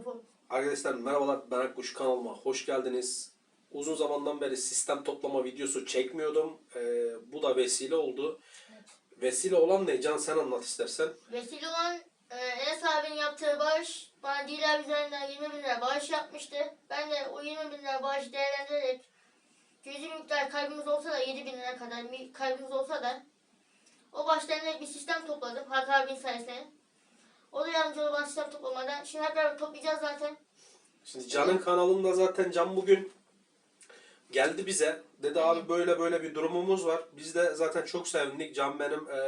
Telefon. Arkadaşlar merhabalar ben Akkuş kanalıma hoş geldiniz. Uzun zamandan beri sistem toplama videosu çekmiyordum. Ee, bu da vesile oldu. Vesile olan ne? Can sen anlat istersen. Vesile olan e, Enes abinin yaptığı bağış bana Diler üzerinden 20 bin lira bağış yapmıştı. Ben de o 20 bin lira bağışı değerlendirerek cüzi miktar kaybımız olsa da 7 bin lira kadar kaybımız olsa da o başlarına bir sistem topladım Hakkı abinin sayesinde. O da yardımcı oldu bana sistem toplamada. Şimdi hep beraber toplayacağız zaten. Şimdi Can'ın kanalında zaten Can bugün geldi bize. Dedi abi böyle böyle bir durumumuz var. Biz de zaten çok sevindik. Can benim e,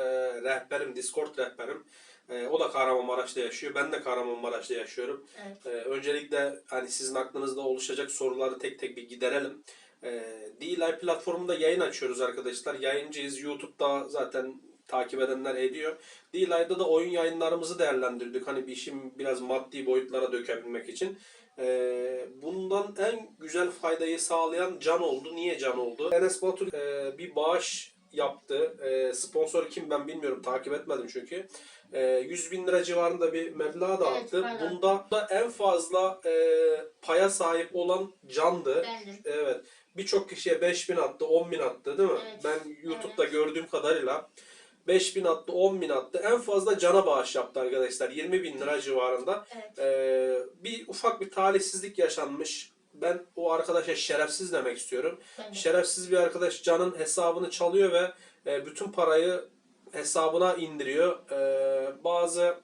rehberim, Discord rehberim. E, o da Kahramanmaraş'ta yaşıyor. Ben de Kahramanmaraş'ta yaşıyorum. Evet. Ee, öncelikle hani sizin aklınızda oluşacak soruları tek tek bir giderelim. Ee, DLive platformunda yayın açıyoruz arkadaşlar. Yayıncıyız. YouTube'da zaten takip edenler ediyor. DLive'da da oyun yayınlarımızı değerlendirdik. Hani bir işin biraz maddi boyutlara dökebilmek için. Ee, bundan en güzel faydayı sağlayan Can oldu. Niye Can oldu? Enes Batur e, bir bağış yaptı. E, sponsor kim ben bilmiyorum. Takip etmedim çünkü. E, 100 bin lira civarında bir meblağ da Evet, attı. pardon. Bunda da en fazla e, paya sahip olan Can'dı. Bendim. Evet. Birçok kişiye 5000 attı, 10 bin attı değil mi? Evet. Ben YouTube'da gördüğüm kadarıyla 5000 attı, 10 bin attı. En fazla Can'a bağış yaptı arkadaşlar. 20 bin lira civarında. Evet. Ee, bir ufak bir talihsizlik yaşanmış. Ben o arkadaşa şerefsiz demek istiyorum. De. Şerefsiz bir arkadaş Can'ın hesabını çalıyor ve e, bütün parayı hesabına indiriyor. Ee, bazı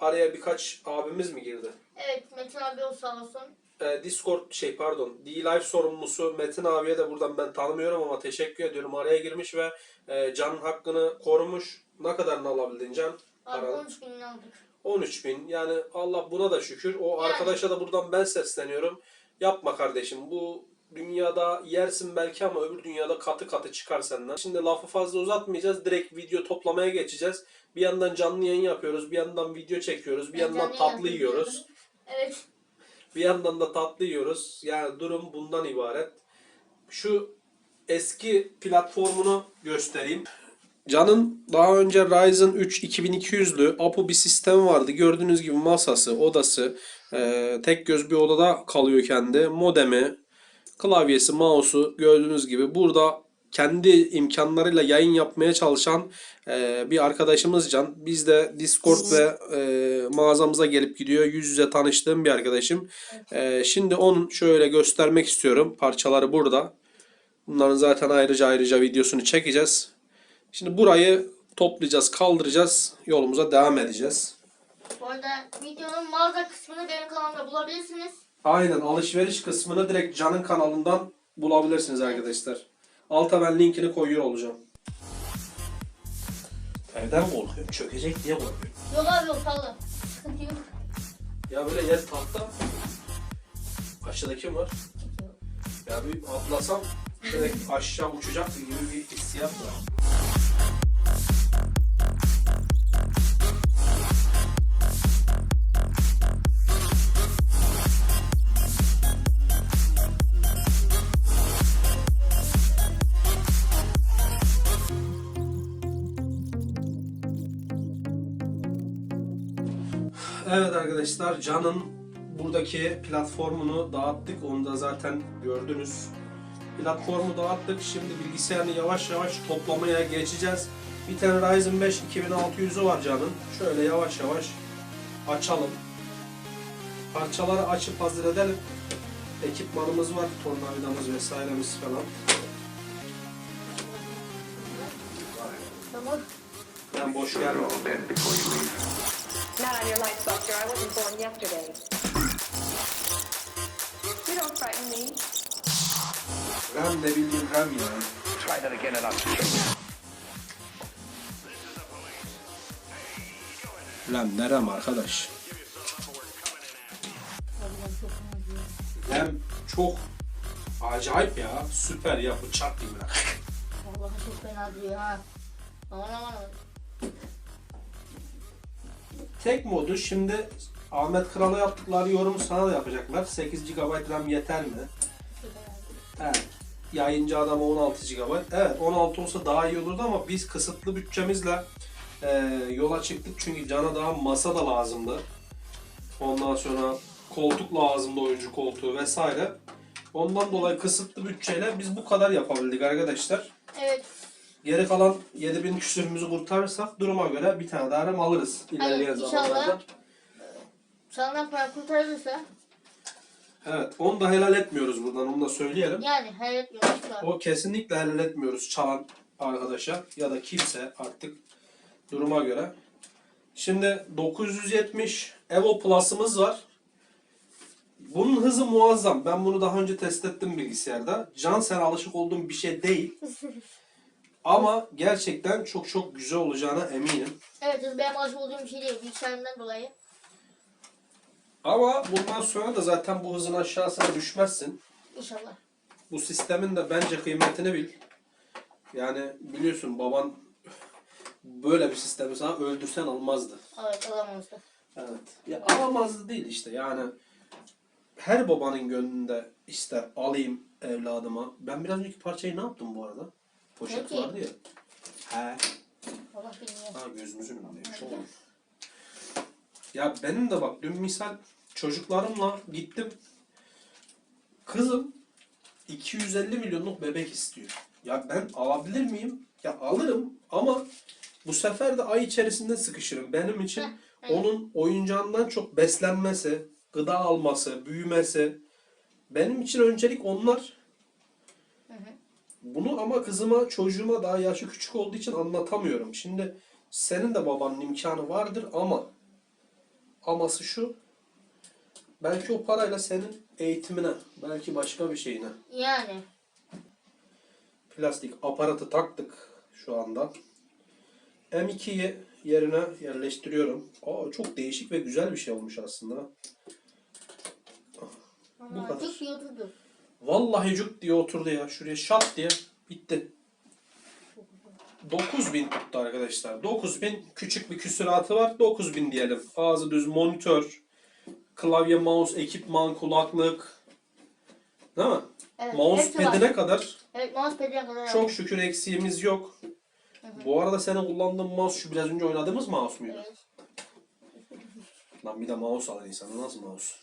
araya birkaç abimiz mi girdi? Evet Metin abi o sağ olsun. Ee, Discord şey pardon D-Live sorumlusu Metin abiye de buradan ben tanımıyorum ama teşekkür ediyorum. Araya girmiş ve e, Can'ın hakkını korumuş. Ne kadarını alabildin Can? Abi Paranın. 13 bin aldık. 13 bin. Yani Allah buna da şükür. O Yani. arkadaşa da buradan ben sesleniyorum. Yapma kardeşim. Bu dünyada yersin belki ama öbür dünyada katı katı çıkar senden. Şimdi lafı fazla uzatmayacağız. Direkt video toplamaya geçeceğiz. Bir yandan canlı yayın yapıyoruz. Bir yandan video çekiyoruz. Bir Ben yandan canlı tatlı yayın yiyoruz. yapıyorum. Evet. Bir yandan da tatlı yiyoruz. Yani durum bundan ibaret. Şu eski platformunu göstereyim. Can'ın daha önce Ryzen 3 2200'lü APU bir sistem vardı. Gördüğünüz gibi masası, odası, e, tek göz bir odada kalıyor kendi. Modemi, klavyesi, mouse'u gördüğünüz gibi burada kendi imkanlarıyla yayın yapmaya çalışan e, bir arkadaşımız Can. Biz de Discord ve e, mağazamıza gelip gidiyor. Yüz yüze tanıştığım bir arkadaşım. E, şimdi onun şöyle göstermek istiyorum. Parçaları burada. Bunların zaten ayrıca ayrıca videosunu çekeceğiz. Şimdi burayı toplayacağız, kaldıracağız. Yolumuza devam edeceğiz. Bu arada videonun mağaza kısmını benim kanalımda bulabilirsiniz. Aynen alışveriş kısmını direkt Can'ın kanalından bulabilirsiniz arkadaşlar. Alta ben linkini koyuyor olacağım. Evden korkuyorum. Çökecek diye korkuyorum. Yok abi yok Sıkıntı yok. Ya böyle yer tahta. Aşağıda kim var? Ya bir atlasam direkt aşağı uçacak gibi bir hissiyat var. Evet arkadaşlar Can'ın buradaki platformunu dağıttık. Onu da zaten gördünüz. Platformu dağıttık. Şimdi bilgisayarını yavaş yavaş toplamaya geçeceğiz. Bir tane Ryzen 5 2600'ü var Can'ın. Şöyle yavaş yavaş açalım. Parçaları açıp hazır edelim. Ekipmanımız var. Tornavidamız vesairemiz falan. Tamam. Ben boş gelme. Not on your life, Buster. I wasn't born yesterday. You don't frighten me. Ram ne bildiğin Ram ya. Try that again and I'll Ram ne Ram arkadaş. Hem çok acayip ya. Süper ya. Bıçak gibi. Vallahi çok fena duruyor ha. Aman aman aman. Tek modu şimdi Ahmet Kral'a yaptıkları yorumu sana da yapacaklar. 8 GB RAM yeter mi? Evet. Yayıncı adama 16 GB. Evet 16 olsa daha iyi olurdu ama biz kısıtlı bütçemizle e, yola çıktık. Çünkü cana daha masa da lazımdı. Ondan sonra koltuk lazımdı oyuncu koltuğu vesaire. Ondan dolayı kısıtlı bütçeyle biz bu kadar yapabildik arkadaşlar. Evet. Geri kalan 7000 küsürümüzü kurtarırsak duruma göre bir tane daha RAM alırız ilerleyen Hayır, inşallah. zamanlarda. Sağlam para kurtarılırsa Evet, onu da helal etmiyoruz buradan, onu da söyleyelim. yani hayret yok. O kesinlikle helal etmiyoruz çalan arkadaşa ya da kimse artık duruma göre. Şimdi 970 Evo Plus'ımız var. Bunun hızı muazzam. Ben bunu daha önce test ettim bilgisayarda. Can sen alışık olduğun bir şey değil. Ama gerçekten çok çok güzel olacağına eminim. Evet hız benim alışık olduğum bir şey değil. Bilgisayarımdan dolayı. Ama bundan sonra da zaten bu hızın aşağısına düşmezsin. İnşallah. Bu sistemin de bence kıymetini bil. Yani biliyorsun baban böyle bir sistemi sana öldürsen almazdı. Evet alamazdı. Evet. Ya alamazdı değil işte yani her babanın gönlünde ister alayım evladıma. Ben biraz önceki parçayı ne yaptım bu arada? Poşet Peki. vardı ya. He. Allah bilmiyor. Ha gözümüzün önündeymiş oğlum. Ya benim de bak dün misal çocuklarımla gittim. Kızım 250 milyonluk bebek istiyor. Ya ben alabilir miyim? Ya alırım ama bu sefer de ay içerisinde sıkışırım. Benim için Heh, evet. onun oyuncağından çok beslenmesi, gıda alması, büyümesi. Benim için öncelik onlar. Bunu ama kızıma, çocuğuma daha yaşı küçük olduğu için anlatamıyorum. Şimdi senin de babanın imkanı vardır ama aması şu. Belki o parayla senin eğitimine, belki başka bir şeyine. Yani. Plastik aparatı taktık şu anda. M2'yi yerine yerleştiriyorum. Aa, çok değişik ve güzel bir şey olmuş aslında. Ama kadar. iyi oturdu. Vallahi cuk diye oturdu ya. Şuraya şat diye bitti. 9000 tuttu arkadaşlar. 9000 küçük bir küsuratı var. 9000 diyelim. Ağzı düz monitör, klavye, mouse, ekipman, kulaklık. Değil mi? Evet, Mousepad'ine hepsi var. kadar Evet mousepad'ine kadar çok şükür eksiğimiz yok. Bu arada senin kullandığın mouse şu biraz önce oynadığımız mouse muydu? Evet. Lan bir de mouse alın insana. Nasıl mouse?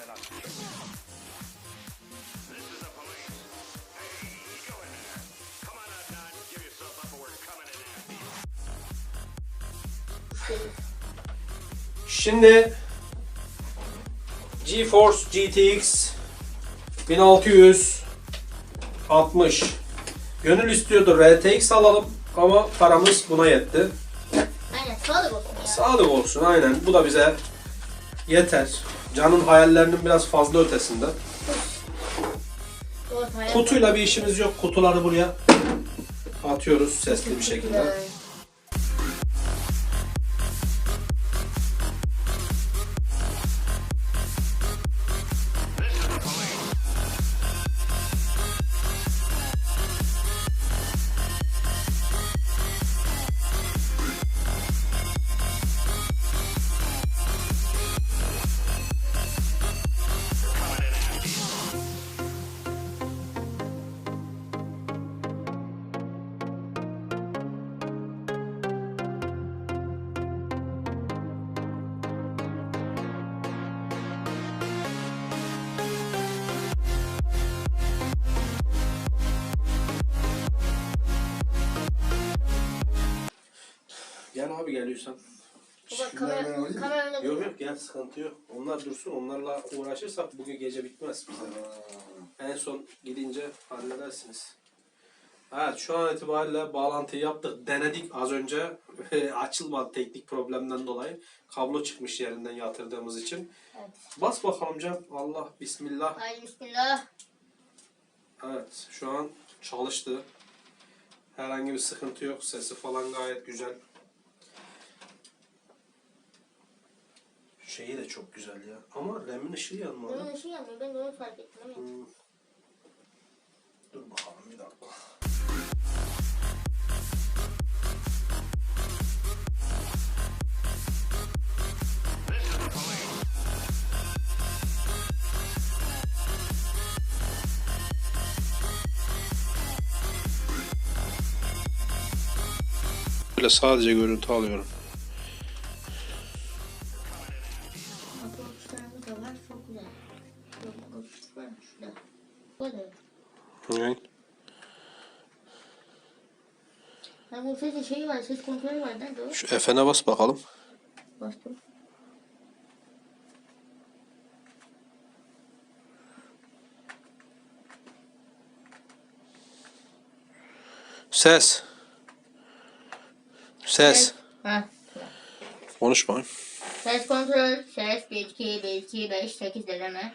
After you. Şimdi GeForce GTX 1660 Gönül istiyordu RTX alalım ama paramız buna yetti. Aynen sağlık olsun ya. Sağlık olsun aynen. Bu da bize yeter. Can'ın hayallerinin biraz fazla ötesinde. Kutuyla bir işimiz yok. Kutuları buraya atıyoruz sesli bir şekilde. Abi geliyorsan. Baba kamera, Yok yok gel sıkıntı yok. Onlar dursun onlarla uğraşırsak bugün gece bitmez bize. En son gidince halledersiniz. Evet şu an itibariyle bağlantıyı yaptık. Denedik az önce. Açılmadı teknik problemden dolayı. Kablo çıkmış yerinden yatırdığımız için. Evet. Bas bakalım Can. Allah bismillah. Haydi bismillah. Evet şu an çalıştı. Herhangi bir sıkıntı yok. Sesi falan gayet güzel. Şeyi de çok güzel ya. Ama RAM'in ışığı yanmadı. Onun ışığı yanmıyor. Ben de onu fark ettim. Evet. Hmm. Dur bakalım bir dakika. Böyle sadece görüntü alıyorum. Şurada. Bu. Evet. Ha bu sesin şeyi var. Ses kontrolü var. Nerede o? Şu F'ne bas bakalım. Bastım. Ses. Ses. Ha. Konuş bakayım. Ses kontrol. Ses 1, 2, 1, 2, 5, 8 deneme.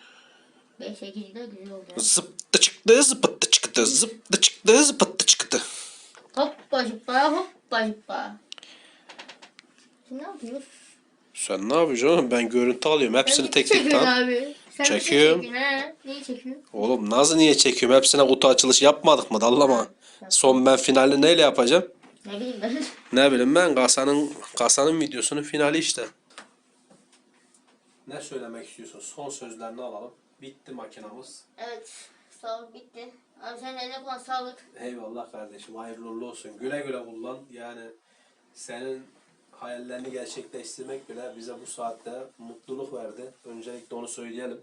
5, 8 de güzel oldu. Zıptı çıktı, zıpıttı çıktı, zıptı çıktı, zıpıttı çıktı. Hoppa zıppa hoppa zıppa. Sen ne yapıyorsun? Sen ne yapacaksın oğlum? Ben görüntü alıyorum. Hepsini tek tek lan. abi? Sen şey Çekiyorum. çekiyorsun ha? Neyi çekiyorsun? Oğlum nasıl niye çekiyorum? Hepsine kutu açılışı yapmadık mı? Dallama. Son ben finali neyle yapacağım? Ne bileyim ben. Ne bileyim ben kasanın kasanın videosunun finali işte. Ne söylemek istiyorsun? Son sözlerini alalım. Bitti makinamız. evet. Sağlık bitti. Abi sen eline kullan sağlık. Eyvallah kardeşim. Hayırlı uğurlu olsun. Güle güle kullan. Yani senin hayallerini gerçekleştirmek bile bize bu saatte mutluluk verdi. Öncelikle onu söyleyelim.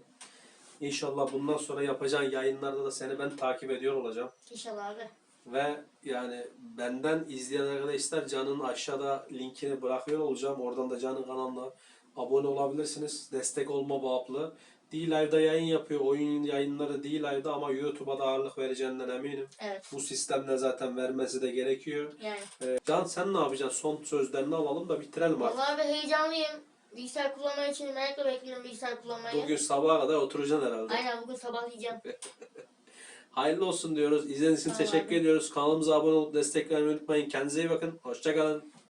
İnşallah bundan sonra yapacağın yayınlarda da seni ben takip ediyor olacağım. İnşallah abi. Ve yani benden izleyen arkadaşlar Can'ın aşağıda linkini bırakıyor olacağım. Oradan da Can'ın kanalına abone olabilirsiniz. Destek olma bağlı. D-Live'da yayın yapıyor. Oyun yayınları D-Live'da ama YouTube'a da ağırlık vereceğinden eminim. Evet. Bu sistemle zaten vermesi de gerekiyor. Yani. Ee, Can sen ne yapacaksın? Son sözlerini alalım da bitirelim artık. Vallahi abi heyecanlıyım. Bilgisayar kullanmak için merakla bekliyorum bilgisayar kullanmayı. Bugün sabaha kadar oturacaksın herhalde. Aynen bugün sabahlayacağım. Hayırlı olsun diyoruz. İzlediğiniz için Tamam teşekkür abi. ediyoruz. Kanalımıza abone olup destek vermeyi unutmayın. Kendinize iyi bakın. Hoşçakalın.